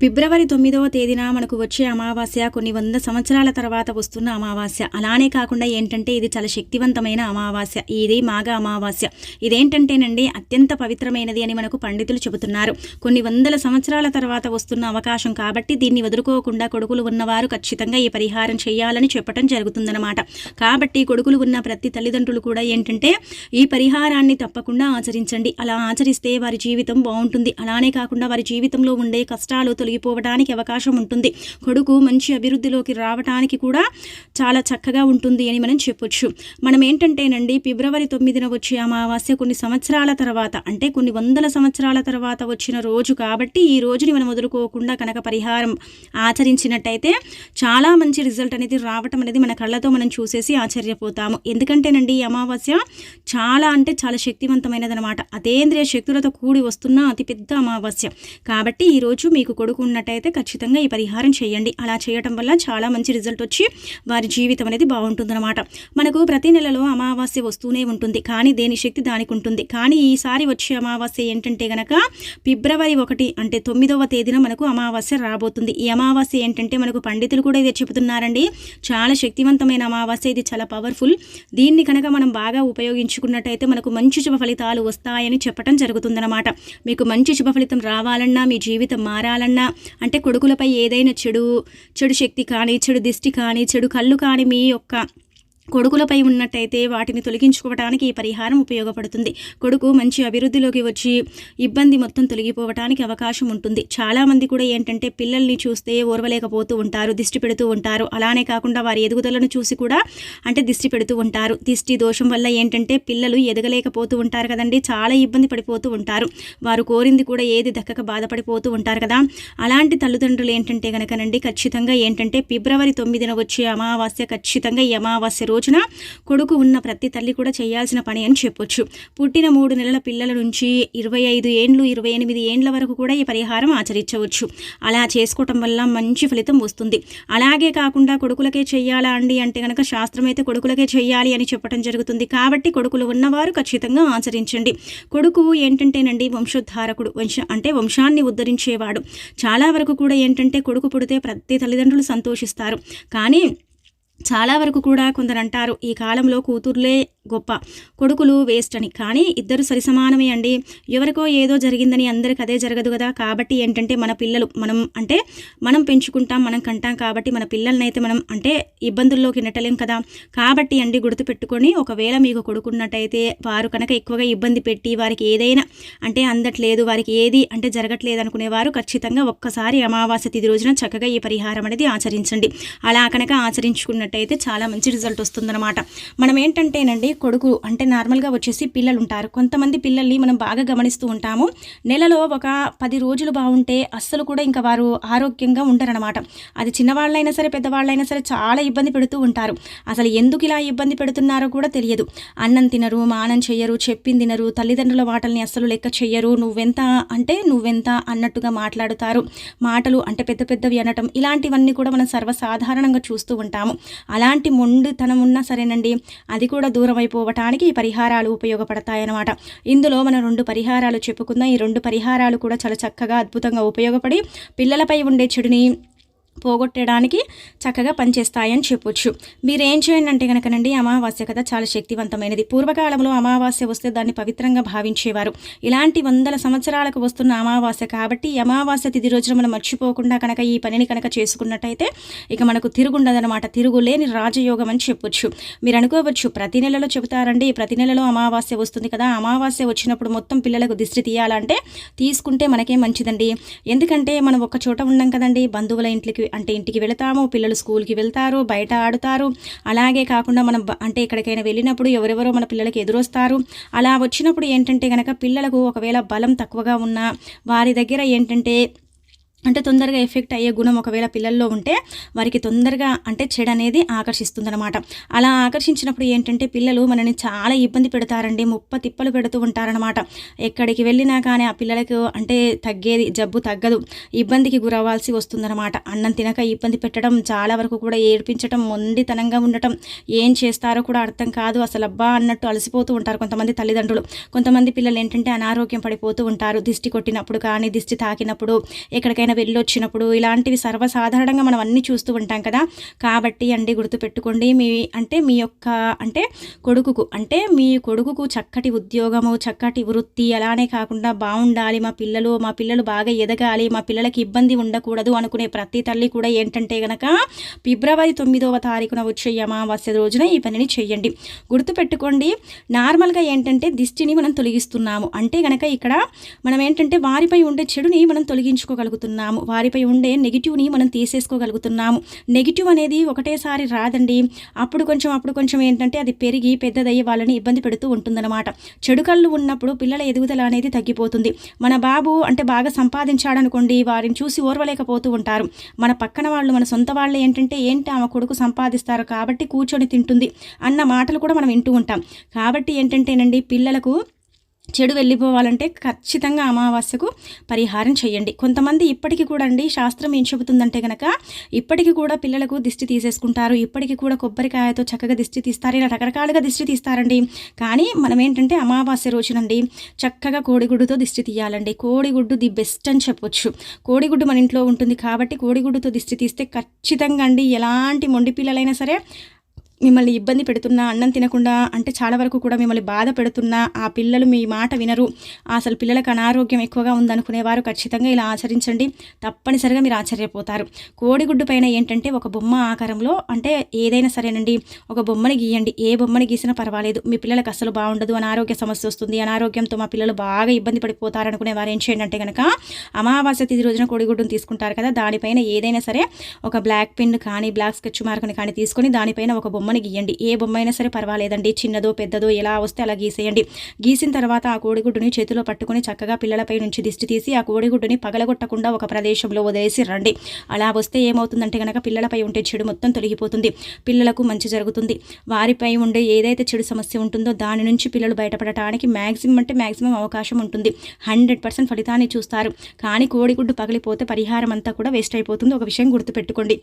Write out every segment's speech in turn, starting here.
ఫిబ్రవరి తొమ్మిదవ తేదీన మనకు వచ్చే అమావాస్య కొన్ని వంద సంవత్సరాల తర్వాత వస్తున్న అమావాస్య. అలానే కాకుండా ఏంటంటే ఇది చాలా శక్తివంతమైన అమావాస్య. ఇది మాఘ అమావాస్య. ఇదేంటంటేనండి అత్యంత పవిత్రమైనది అని మనకు పండితులు చెబుతున్నారు. కొన్ని వందల సంవత్సరాల తర్వాత వస్తున్న అవకాశం కాబట్టి దీన్ని వదులుకోకుండా కొడుకులు ఉన్నవారు ఖచ్చితంగా ఈ పరిహారం చేయాలని చెప్పడం జరుగుతుందన్నమాట. కాబట్టి కొడుకులు ఉన్న ప్రతి తల్లిదండ్రులు కూడా ఏంటంటే ఈ పరిహారాన్ని తప్పకుండా ఆచరించండి. అలా ఆచరిస్తే వారి జీవితం బాగుంటుంది. అలానే కాకుండా వారి జీవితంలో ఉండే కష్టాలు తొలగిపోవడానికి అవకాశం ఉంటుంది. కొడుకు మంచి అభివృద్ధిలోకి రావడానికి కూడా చాలా చక్కగా ఉంటుంది అని మనం చెప్పొచ్చు. మనం ఏంటంటేనండి ఫిబ్రవరి తొమ్మిదిన వచ్చే అమావాస్య కొన్ని సంవత్సరాల తర్వాత అంటే కొన్ని వందల సంవత్సరాల తర్వాత వచ్చిన రోజు కాబట్టి ఈ రోజుని మనం వదులుకోకుండా కనుక పరిహారం ఆచరించినట్టయితే చాలా మంచి రిజల్ట్ అనేది రావటం అనేది మన కళ్ళతో మనం చూసేసి ఆశ్చర్యపోతాము. ఎందుకంటేనండి ఈ అమావాస్య చాలా అంటే చాలా శక్తివంతమైనదనమాట అతేంద్రియ శక్తులతో కూడి వస్తున్న అతిపెద్ద అమావాస్య. కాబట్టి ఈరోజు మీకు కొడుకు ఉన్నట్టయితే ఖచ్చితంగా ఈ పరిహారం చేయండి. అలా చేయటం వల్ల చాలా మంచి రిజల్ట్ వచ్చి వారి జీవితం అనేది బాగుంటుందన్నమాట. మనకు ప్రతి నెలలో అమావాస్య వస్తూనే ఉంటుంది. కానీ దేని శక్తి దానికి ఉంటుంది. కానీ ఈసారి వచ్చే అమావాస్య ఏంటంటే గనక ఫిబ్రవరి ఒకటి అంటే తొమ్మిదవ తేదీన మనకు అమావాస్య రాబోతుంది. ఈ అమావాస్య ఏంటంటే మనకు పండితులు కూడా ఇదే చెబుతున్నారండి. చాలా శక్తివంతమైన అమావాస్య. ఇది చాలా పవర్ఫుల్. దీన్ని కనుక మనం బాగా ఉపయోగించుకున్నట్టయితే మనకు మంచి శుభ ఫలితాలు వస్తాయని చెప్పడం జరుగుతుందన్నమాట. మీకు మంచి శుభ ఫలితం రావాలన్నా మీ జీవితం మారాలన్నా అంటే కొడుకులపై ఏదైనా చెడు చెడు శక్తి కానీ చెడు దిష్టి కానీ చెడు కళ్ళు కానీ మీ యొక్క కొడుకులపై ఉన్నట్టయితే వాటిని తొలగించుకోవడానికి ఈ పరిహారం ఉపయోగపడుతుంది. కొడుకు మంచి అభివృద్ధిలోకి వచ్చి ఇబ్బంది మొత్తం తొలగిపోవడానికి అవకాశం ఉంటుంది. చాలామంది కూడా ఏంటంటే పిల్లల్ని చూస్తే ఓర్వలేకపోతూ ఉంటారు దిష్టి పెడుతూ ఉంటారు. అలానే కాకుండా వారి ఎదుగుదలను చూసి కూడా అంటే దిష్టి పెడుతూ ఉంటారు. దిష్టి దోషం వల్ల ఏంటంటే పిల్లలు ఎదగలేకపోతూ ఉంటారు కదండి. చాలా ఇబ్బంది పడిపోతూ ఉంటారు. వారు కోరింది కూడా ఏది దక్కక బాధపడిపోతూ ఉంటారు కదా. అలాంటి తల్లిదండ్రులు ఏంటంటే కనుకనండి ఖచ్చితంగా ఏంటంటే ఫిబ్రవరి తొమ్మిదిన వచ్చే అమావాస్య ఖచ్చితంగా ఈ అమావాస్య రోజున కొడుకు ఉన్న ప్రతి తల్లి కూడా చేయాల్సిన పని అని చెప్పొచ్చు. పుట్టిన మూడు నెలల పిల్లల నుంచి ఇరవై ఐదు ఏండ్లు ఇరవై ఎనిమిది ఏండ్ల వరకు కూడా ఈ పరిహారం ఆచరించవచ్చు. అలా చేసుకోవటం వల్ల మంచి ఫలితం వస్తుంది. అలాగే కాకుండా కొడుకులకే చేయాలా అండి అంటే కనుక శాస్త్రం అయితే కొడుకులకే చేయాలి అని చెప్పడం జరుగుతుంది. కాబట్టి కొడుకులు ఉన్నవారు ఖచ్చితంగా ఆచరించండి. కొడుకు ఏంటంటేనండి వంశోద్ధారకుడు. వంశ అంటే వంశాన్ని ఉద్ధరించేవాడు. చాలా వరకు కూడా ఏంటంటే కొడుకు పుడితే ప్రతి తల్లిదండ్రులు సంతోషిస్తారు. కానీ చాలా వరకు కూడా కొందరు అంటారు ఈ కాలంలో కూతుర్లే గొప్ప కొడుకులు వేస్ట్ అని. కానీ ఇద్దరు సరిసమానమే అండి. ఎవరికో ఏదో జరిగిందని అందరికి అదే జరగదు కదా. కాబట్టి ఏంటంటే మన పిల్లలు మనం అంటే మనం పెంచుకుంటాం మనం కంటాం కాబట్టి మన పిల్లల్ని అయితే మనం అంటే ఇబ్బందుల్లోకి నెట్టలేం కదా. కాబట్టి అండి గుర్తుపెట్టుకొని ఒకవేళ మీకు కొడుకున్నట్టయితే వారు కనుక ఎక్కువగా ఇబ్బంది పెట్టి వారికి ఏదైనా అంటే అందట్లేదు వారికి ఏది అంటే జరగట్లేదు అనుకునేవారు ఖచ్చితంగా ఒక్కసారి అమావాస్య తిథి రోజున చక్కగా ఈ పరిహారం అనేది ఆచరించండి. అలా కనుక ఆచరించుకున్న ఆచరించుకున్నట్టయితే చాలా మంచి రిజల్ట్ వస్తుందన్నమాట. మనం ఏంటంటేనండి కొడుకు అంటే నార్మల్గా వచ్చేసి పిల్లలు ఉంటారు కొంతమంది పిల్లల్ని మనం బాగా గమనిస్తూ ఉంటాము. నెలలో ఒక పది రోజులు బాగుంటే అస్సలు కూడా ఇంకా వారు ఆరోగ్యంగా ఉంటారనమాట అది చిన్నవాళ్ళైనా సరే పెద్దవాళ్ళైనా సరే చాలా ఇబ్బంది పెడుతూ ఉంటారు. అసలు ఎందుకు ఇలా ఇబ్బంది పెడుతున్నారో కూడా తెలియదు. అన్నం తినరు మానం చెయ్యరు చెప్పింది తినరు తల్లిదండ్రుల మాటల్ని అస్సలు లెక్క చెయ్యరు. నువ్వెంత అంటే నువ్వెంత అన్నట్టుగా మాట్లాడుతారు. మాటలు అంటే పెద్ద పెద్దవి అనటం ఇలాంటివన్నీ కూడా మనం సర్వసాధారణంగా చూస్తూ ఉంటాము. అలాంటి మొండితనం ఉన్నా సరేనండి. అది కూడా దూరం అయిపోవటానికి ఈ పరిహారాలు ఉపయోగపడతాయన్నమాట. ఇందులో మనం రెండు పరిహారాలు చెప్పుకుందాం. ఈ రెండు పరిహారాలు కూడా చాలా చక్కగా అద్భుతంగా ఉపయోగపడి పిల్లలపై ఉండే చెడుని పోగొట్టడానికి చక్కగా పనిచేస్తాయని చెప్పొచ్చు. మీరు ఏం చేయండి అంటే కనుకనండి అమావాస్య కథ చాలా శక్తివంతమైనది. పూర్వకాలంలో అమావాస్య వస్తే దాన్ని పవిత్రంగా భావించేవారు. ఇలాంటి వందల సంవత్సరాలకు వస్తున్న అమావాస్య కాబట్టి అమావాస్య తిథి రోజున మనం మర్చిపోకుండా కనుక ఈ పనిని కనుక చేసుకున్నట్టయితే ఇక మనకు తిరుగుండదనమాట తిరుగులేని రాజయోగం అని చెప్పొచ్చు. మీరు అనుకోవచ్చు ప్రతి నెలలో చెబుతారండి ప్రతి నెలలో అమావాస్య వస్తుంది కదా అమావాస్య వచ్చినప్పుడు మొత్తం పిల్లలకు దిష్టి తీయాలంటే తీసుకుంటే మనకే మంచిదండి? ఎందుకంటే మనం ఒక చోట ఉన్నాం కదండి బంధువుల ఇంట్లోకి అంటే ఇంటికి వెళతాము పిల్లలు స్కూల్కి వెళ్తారు బయట ఆడుతారు. అలాగే కాకుండా మనం అంటే ఎక్కడికైనా వెళ్ళినప్పుడు ఎవరెవరో మన పిల్లలకి ఎదురొస్తారు. అలా వచ్చినప్పుడు ఏంటంటే కనుక పిల్లలకు ఒకవేళ బలం తక్కువగా ఉన్నా వారి దగ్గర ఏంటంటే అంటే తొందరగా ఎఫెక్ట్ అయ్యే గుణం ఒకవేళ పిల్లల్లో ఉంటే వారికి తొందరగా అంటే చెడు అనేది ఆకర్షిస్తుందన్నమాట. అలా ఆకర్షించినప్పుడు ఏంటంటే పిల్లలు మనని చాలా ఇబ్బంది పెడతారండి ముప్ప తిప్పలు పెడుతూ ఉంటారనమాట ఎక్కడికి వెళ్ళినా కానీ ఆ పిల్లలకు అంటే తగ్గేది జబ్బు తగ్గదు ఇబ్బందికి గురవ్వాల్సి వస్తుందన్నమాట. అన్నం తినక ఇబ్బంది పెట్టడం చాలా వరకు కూడా ఏడిపించడం మొండితనంగా ఉండటం ఏం చేస్తారో కూడా అర్థం కాదు. అసలు అబ్బా అన్నట్టు అలసిపోతూ ఉంటారు కొంతమంది తల్లిదండ్రులు. కొంతమంది పిల్లలు ఏంటంటే అనారోగ్యం పడిపోతూ ఉంటారు. దిష్టి కొట్టినప్పుడు కానీ దిష్టి తాకినప్పుడు ఎక్కడికైనా వెళ్ళొచ్చినప్పుడు ఇలాంటివి సర్వసాధారణంగా మనం అన్నీ చూస్తూ ఉంటాం కదా. కాబట్టి అండి గుర్తుపెట్టుకోండి మీ అంటే మీ యొక్క అంటే కొడుకుకు అంటే మీ కొడుకుకు చక్కటి ఉద్యోగము చక్కటి వృత్తి అలానే కాకుండా బాగుండాలి మా పిల్లలు మా పిల్లలు బాగా ఎదగాలి మా పిల్లలకి ఇబ్బంది ఉండకూడదు అనుకునే ప్రతి తల్లి కూడా ఏంటంటే గనక ఫిబ్రవరి తొమ్మిదవ తారీఖున వచ్చే అమావాస్య రోజున ఈ పనిని చేయండి. గుర్తుపెట్టుకోండి నార్మల్గా ఏంటంటే దిష్టిని మనం తొలగిస్తున్నాము. అంటే గనక ఇక్కడ మనం ఏంటంటే వారిపై ఉండే చెడుని మనం తొలగించుకోగలుగుతున్నాం తొలగించుకోగలుగుతున్నాము వారిపై ఉండే నెగిటివ్ని మనం తీసేసుకోగలుగుతున్నాము. నెగిటివ్ అనేది ఒకటేసారి రాదండి. అప్పుడు కొంచెం అప్పుడు కొంచెం ఏంటంటే అది పెరిగి పెద్దదయ్యి వాళ్ళని ఇబ్బంది పెడుతూ ఉంటుందన్నమాట. చెడు కళ్ళు ఉన్నప్పుడు పిల్లల ఎదుగుదల అనేది తగ్గిపోతుంది. మన బాబు అంటే బాగా సంపాదించాడనుకోండి వారిని చూసి ఓర్వలేకపోతూ ఉంటారు. మన పక్కన వాళ్ళు మన సొంత వాళ్ళు ఏంటంటే ఏంటి ఆమె కొడుకు సంపాదిస్తారు కాబట్టి కూర్చొని తింటుంది అన్న మాటలు కూడా మనం వింటూ ఉంటాం. కాబట్టి ఏంటంటేనండి పిల్లలకు చెడు వెళ్ళిపోవాలంటే ఖచ్చితంగా అమావాస్యకు పరిహారం చేయండి. కొంతమంది ఇప్పటికీ కూడా అండి శాస్త్రం ఏం చెబుతుందంటే కనుక ఇప్పటికీ కూడా పిల్లలకు దిష్టి తీసేసుకుంటారు ఇప్పటికీ కూడా కొబ్బరికాయతో చక్కగా దిష్టి తీస్తారు ఇలా రకరకాలుగా దిష్టి తీస్తారండి. కానీ మనం ఏంటంటే అమావాస్య రోజునండి చక్కగా కోడిగుడ్డుతో దిష్టి తీయాలండి. కోడిగుడ్డు ది బెస్ట్ అని చెప్పొచ్చు. కోడిగుడ్డు మన ఇంట్లో ఉంటుంది కాబట్టి కోడిగుడ్డుతో దిష్టి తీస్తే ఖచ్చితంగా అండి ఎలాంటి మొండి పిల్లలైనా సరే మిమ్మల్ని ఇబ్బంది పెడుతున్నా అన్నం తినకుండా అంటే చాలా వరకు కూడా మిమ్మల్ని బాధ పెడుతున్నా ఆ పిల్లలు మీ మాట వినరు. అసలు పిల్లలకు అనారోగ్యం ఎక్కువగా ఉందనుకునేవారు ఖచ్చితంగా ఇలా ఆచరించండి. తప్పనిసరిగా మీరు ఆశ్చర్యపోతారు. కోడిగుడ్డు పైన ఏంటంటే ఒక బొమ్మ ఆకారంలో అంటే ఏదైనా సరేనండి ఒక బొమ్మని గీయండి. ఏ బొమ్మని గీసినా పర్వాలేదు. మీ పిల్లలకు అసలు బాగుండదు అనారోగ్య సమస్య వస్తుంది. అనారోగ్యంతో మా పిల్లలు బాగా ఇబ్బంది పడిపోతారు అనుకునే వారు ఏం చేయండి అంటే కనుక అమావాస్య తిది రోజున కోడిగుడ్డును తీసుకుంటారు కదా దానిపైన ఏదైనా సరే ఒక బ్లాక్ పెన్ కానీ బ్లాక్ స్కెచ్ మార్క్ని కానీ తీసుకొని దానిపైన ఒక బొమ్మ బొమ్మని గీయండి. ఏ బొమ్మ అయినా సరే పర్వాలేదండి. చిన్నదో పెద్దదో ఎలా వస్తే అలా గీసేయండి. గీసిన తర్వాత ఆ కోడిగుడ్డుని చేతిలో పట్టుకుని చక్కగా పిల్లలపై నుంచి దిష్టి తీసి ఆ కోడిగుడ్డుని పగలగొట్టకుండా ఒక ప్రదేశంలో వదిలేసి రండి. అలా వస్తే ఏమవుతుందంటే కనుక పిల్లలపై ఉంటే చెడు మొత్తం తొలగిపోతుంది. పిల్లలకు మంచి జరుగుతుంది. వారిపై ఉండే ఏదైతే చెడు సమస్య ఉంటుందో దాని నుంచి పిల్లలు బయటపడటానికి మ్యాక్సిమం అంటే మ్యాక్సిమం అవకాశం ఉంటుంది. హండ్రెడ్ పర్సెంట్ ఫలితాన్ని చూస్తారు. కానీ కోడిగుడ్డు పగిలిపోతే పరిహారం అంతా కూడా వేస్ట్ అయిపోతుంది. ఒక విషయం గుర్తుపెట్టుకోండి.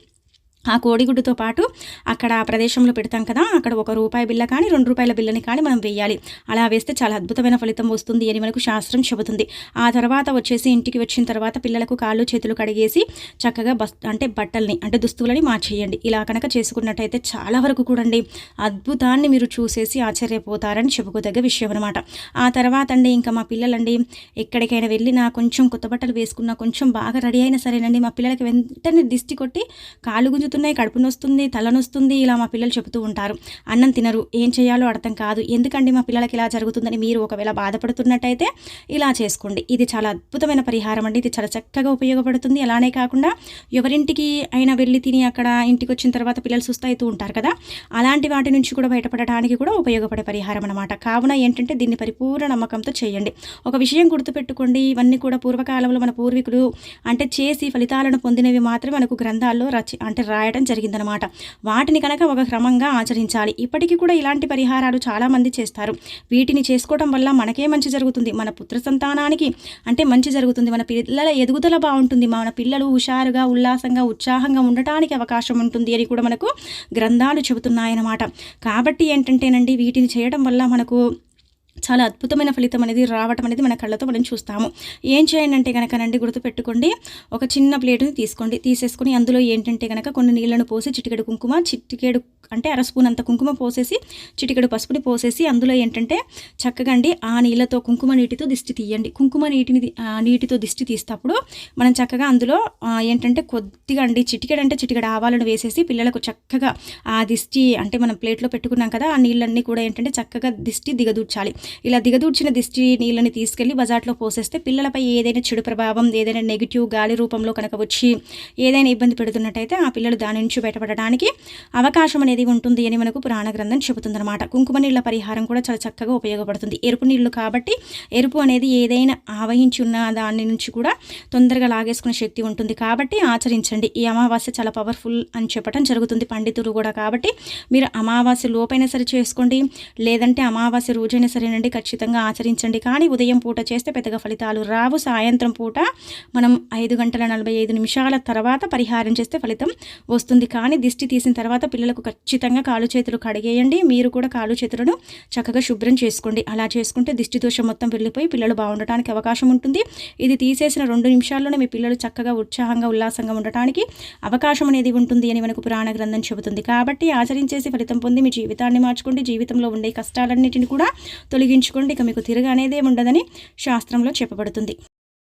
ఆ కోడిగుడ్డుతో పాటు అక్కడ ఆ ప్రదేశంలో పెడతాం కదా అక్కడ ఒక రూపాయి బిల్ల కానీ రెండు రూపాయల బిల్లని కానీ మనం వేయాలి అలా వేస్తే చాలా అద్భుతమైన ఫలితం వస్తుంది అని మనకు శాస్త్రం చెబుతుంది. ఆ తర్వాత వచ్చేసి ఇంటికి వచ్చిన తర్వాత పిల్లలకు కాళ్ళు చేతులు కడిగేసి చక్కగా బస్ అంటే బట్టల్ని అంటే దుస్తువులని మార్చేయండి. ఇలా కనుక చేసుకున్నట్టయితే చాలా వరకు కూడండి అద్భుతాన్ని మీరు చూసేసి ఆశ్చర్యపోతారని చెప్పుకోదగ్గ విషయం అనమాట ఆ తర్వాత అండి ఇంకా మా పిల్లలండి ఎక్కడికైనా వెళ్ళినా కొంచెం కొత్త బట్టలు వేసుకున్నా కొంచెం బాగా రెడీ అయినా సరేనండి. మా పిల్లలకి వెంటనే దిష్టి కొట్టి కాళ్ళు గుంజు తిరుగుతున్నాయి కడుపు నొస్తుంది తలనొస్తుంది ఇలా మా పిల్లలు చెబుతూ ఉంటారు. అన్నం తినరు ఏం చేయాలో అర్థం కాదు. ఎందుకండి మా పిల్లలకి ఇలా జరుగుతుందని మీరు ఒకవేళ బాధపడుతున్నట్టయితే ఇలా చేసుకోండి. ఇది చాలా అద్భుతమైన పరిహారం అండి. ఇది చాలా చక్కగా ఉపయోగపడుతుంది. అలానే కాకుండా ఎవరింటికి అయినా వెళ్ళి తిని అక్కడ ఇంటికి వచ్చిన తర్వాత పిల్లలు సుస్తవుతూ ఉంటారు కదా అలాంటి వాటి నుంచి కూడా బయటపడటానికి కూడా ఉపయోగపడే పరిహారం అనమాట కావున ఏంటంటే దీన్ని పరిపూర్ణ నమ్మకంతో చేయండి. ఒక విషయం గుర్తుపెట్టుకోండి. ఇవన్నీ కూడా పూర్వకాలంలో మన పూర్వీకులు అంటే చేసి ఫలితాలను పొందినవి మాత్రమే మనకు గ్రంథాల్లో రచి అంటే రాయడం జరిగిందనమాట వాటిని కనుక ఒక క్రమంగా ఆచరించాలి. ఇప్పటికీ కూడా ఇలాంటి పరిహారాలు చాలామంది చేస్తారు. వీటిని చేసుకోవడం వల్ల మనకే మంచి జరుగుతుంది. మన పుత్ర సంతానానికి అంటే మంచి జరుగుతుంది. మన పిల్లల ఎదుగుదల బాగుంటుంది. మన పిల్లలు హుషారుగా ఉల్లాసంగా ఉత్సాహంగా ఉండటానికి అవకాశం ఉంటుంది అని కూడా మనకు గ్రంథాలు చెబుతున్నాయన్నమాట. కాబట్టి ఏంటంటేనండి వీటిని చేయడం వల్ల మనకు చాలా అద్భుతమైన ఫలితం అనేది రావటం అనేది మన కళ్ళతో మనం చూస్తాము. ఏం చేయండి అంటే కనుక నండి గుర్తుపెట్టుకోండి ఒక చిన్న ప్లేటుని తీసుకోండి. తీసేసుకొని అందులో ఏంటంటే కనుక కొన్ని నీళ్ళను పోసి చిటికెడు కుంకుమ చిటికెడు అంటే అర స్పూన్ అంత కుంకుమ పోసేసి చిటికెడు పసుపుని పోసేసి అందులో ఏంటంటే చక్కగా అండి ఆ నీళ్ళతో కుంకుమ నీటితో దిష్టి తీయండి. కుంకుమ నీటిని నీటితో దిష్టి తీస్తప్పుడు మనం చక్కగా అందులో ఏంటంటే కొద్దిగా అండి చిటికెడు అంటే చిటికెడు ఆవాలను వేసేసి పిల్లలకు చక్కగా ఆ దిష్టి అంటే మనం ప్లేట్లో పెట్టుకున్నాం కదా ఆ నీళ్ళన్నీ కూడా ఏంటంటే చక్కగా దిష్టి దిగదూర్చాలి. ఇలా దిగదూర్చిన దిష్టి నీళ్ళని తీసుకెళ్ళి బజార్లో పోసేస్తే పిల్లలపై ఏదైనా చెడు ప్రభావం ఏదైనా నెగిటివ్ గాలి రూపంలో కనుక వచ్చి ఏదైనా ఇబ్బంది పెడుతున్నట్టయితే ఆ పిల్లలు దాని నుంచి బయటపడడానికి అవకాశం అనేది ఉంటుంది అని మనకు పురాణ గ్రంథం చెబుతుందన్నమాట. కుంకుమ నీళ్ళ పరిహారం కూడా చాలా చక్కగా ఉపయోగపడుతుంది. ఎరుపు నీళ్ళు కాబట్టి ఎరుపు అనేది ఏదైనా ఆవహించి ఉన్న దాని నుంచి కూడా తొందరగా లాగేసుకునే శక్తి ఉంటుంది. కాబట్టి ఆచరించండి. ఈ అమావాస్య చాలా పవర్ఫుల్ అని చెప్పడం జరుగుతుంది. పండితులు కూడా కాబట్టి మీరు అమావాస్య లోపైనా సరే చేసుకోండి. లేదంటే అమావాస్య రోజైనా సరే వినండి ఖచ్చితంగా ఆచరించండి. కానీ ఉదయం పూట చేస్తే పెద్దగా ఫలితాలు రావు. సాయంత్రం పూట మనం ఐదు గంటల నలభై ఐదు నిమిషాల తర్వాత పరిహారం చేస్తే ఫలితం వస్తుంది. కానీ దిష్టి తీసిన తర్వాత పిల్లలకు ఖచ్చితంగా కాలు చేతులు కడిగేయండి. మీరు కూడా కాలు చేతులను చక్కగా శుభ్రం చేసుకోండి. అలా చేసుకుంటే దిష్టి దోషం మొత్తం వెళ్ళిపోయి పిల్లలు బాగుండటానికి అవకాశం ఉంటుంది. ఇది తీసేసిన రెండు నిమిషాల్లోనే మీ పిల్లలు చక్కగా ఉత్సాహంగా ఉల్లాసంగా ఉండటానికి అవకాశం అనేది ఉంటుంది అని మనకు పురాణ గ్రంథం చెబుతుంది. కాబట్టి ఆచరించేసి ఫలితం పొంది మీ జీవితాన్ని మార్చుకోండి. జీవితంలో ఉండే కష్టాలన్నిటిని కూడా తొలి తొలగించుకోండి ఇక మీకు తిరగనేదే ఉండదని శాస్త్రంలో చెప్పబడుతుంది.